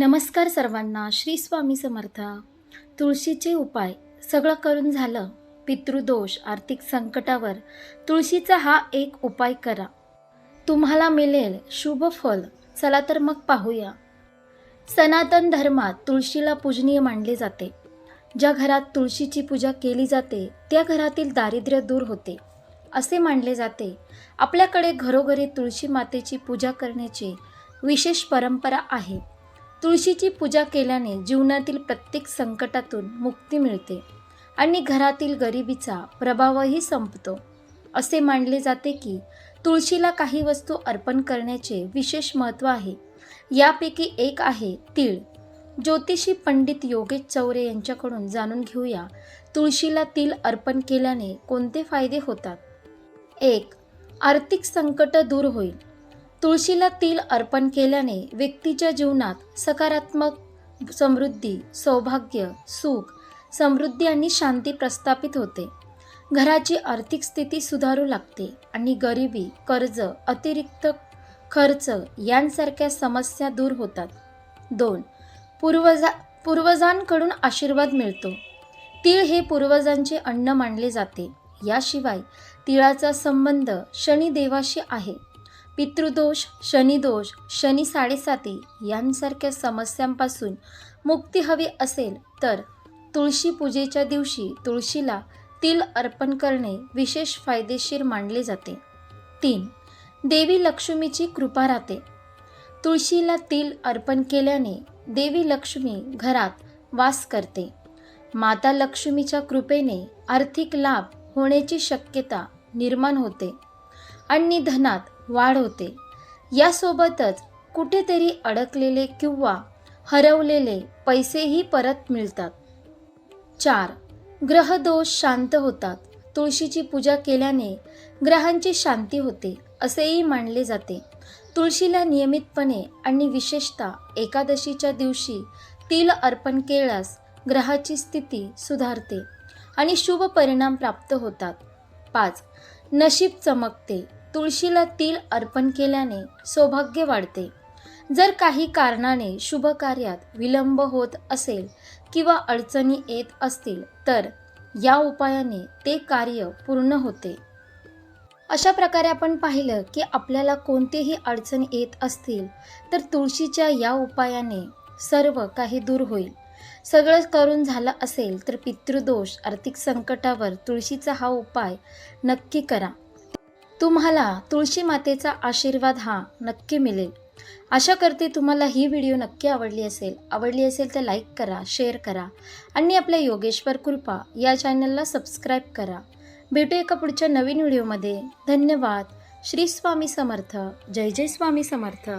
नमस्कार सर्वांना श्री स्वामी समर्थ. तुळशीचे उपाय. सगळं करून झालं. पितृदोष आर्थिक संकटावर तुळशीचा हा एक उपाय करा. तुम्हाला मिळेल शुभ फल. चला तर मग पाहूया. सनातन धर्मात तुळशीला पूजनीय मानले जाते. ज्या घरात तुळशीची पूजा केली जाते त्या घरातील दारिद्र्य दूर होते. असे मानले जाते. आपल्याकडे घरोघरी तुळशी मातेची पूजा करण्याची विशेष परंपरा आहे. तुळशीची पूजा केल्याने जीवनातील प्रत्येक संकटातून मुक्ती मिळते आणि घरातील गरिबीचा प्रभावही संपतो. असे मानले जाते की तुळशीला काही वस्तू अर्पण करण्याचे विशेष महत्त्व आहे. यापैकी एक आहे तीळ. ज्योतिषी पंडित योगेश चौरे यांच्याकडून जाणून घेऊया तुळशीला तिळ अर्पण केल्याने कोणते फायदे होतात? एक आर्थिक संकट दूर होईल. तुळशीला तिल अर्पण केल्याने व्यक्तीच्या जीवनात सकारात्मक समृद्धी सौभाग्य सुख समृद्धी आणि शांती प्रस्थापित होते. घराची आर्थिक स्थिती सुधारू लागते आणि गरिबी कर्ज अतिरिक्त खर्च यांसारख्या समस्या दूर होतात. दोन पूर्वजा पूर्वजांकडून आशीर्वाद मिळतो. तीळ हे पूर्वजांचे अन्न मानले जाते. याशिवाय तिळाचा संबंध शनिदेवाशी आहे. पितृदोष शनिदोष शनी साडेसाती यांसारख्या समस्यांपासून मुक्ती हवी असेल तर तुळशी पूजेच्या दिवशी तुळशीला तिल अर्पण करणे विशेष फायदेशीर मानले जाते. तीन देवी लक्ष्मीची कृपा राहते. तुळशीला तिल अर्पण केल्याने देवी लक्ष्मी घरात वास करते. माता लक्ष्मीच्या कृपेने आर्थिक लाभ होण्याची शक्यता निर्माण होते. आणि धनात वाढ होते यासोबतच कुठेतरी अडकलेले किंवा हरवलेले पैसेही परत मिळतात. चार ग्रहदोष शांत होतात. तुळशीची पूजा केल्याने ग्रहांची शांती होते असेही मानले जाते. तुळशीला नियमितपणे आणि विशेषतः एकादशीच्या दिवशी तिल अर्पण केल्यास ग्रहाची स्थिती सुधारते आणि शुभ परिणाम प्राप्त होतात. पाच नशीब चमकते. तुळशीला तिल अर्पण केल्याने सौभाग्य वाढते. जर काही कारणाने शुभ कार्यात विलंब होत असेल किंवा अडचणी येत असतील तर या उपायाने ते कार्य पूर्ण होते. अशा प्रकारे आपण पाहिलं की आपल्याला कोणतेही अडचण येत असतील तर तुळशीच्या या उपायाने सर्व काही दूर होईल. सगळं करून झालं असेल तर पितृदोष आर्थिक संकटावर तुळशीचा हा उपाय नक्की करा. तुम्हाला तुळशी मातेचा आशीर्वाद हा नक्की मिळेल. आशा करते तुम्हाला ही व्हिडिओ नक्की आवडली असेल. आवडली असेल तर लाईक करा शेअर करा आणि आपल्या योगेश्वर कृपा या चॅनलला सबस्क्राईब करा. भेटू एका पुढच्या नवीन व्हिडिओमध्ये. धन्यवाद. श्री स्वामी समर्थ. जय जय स्वामी समर्थ.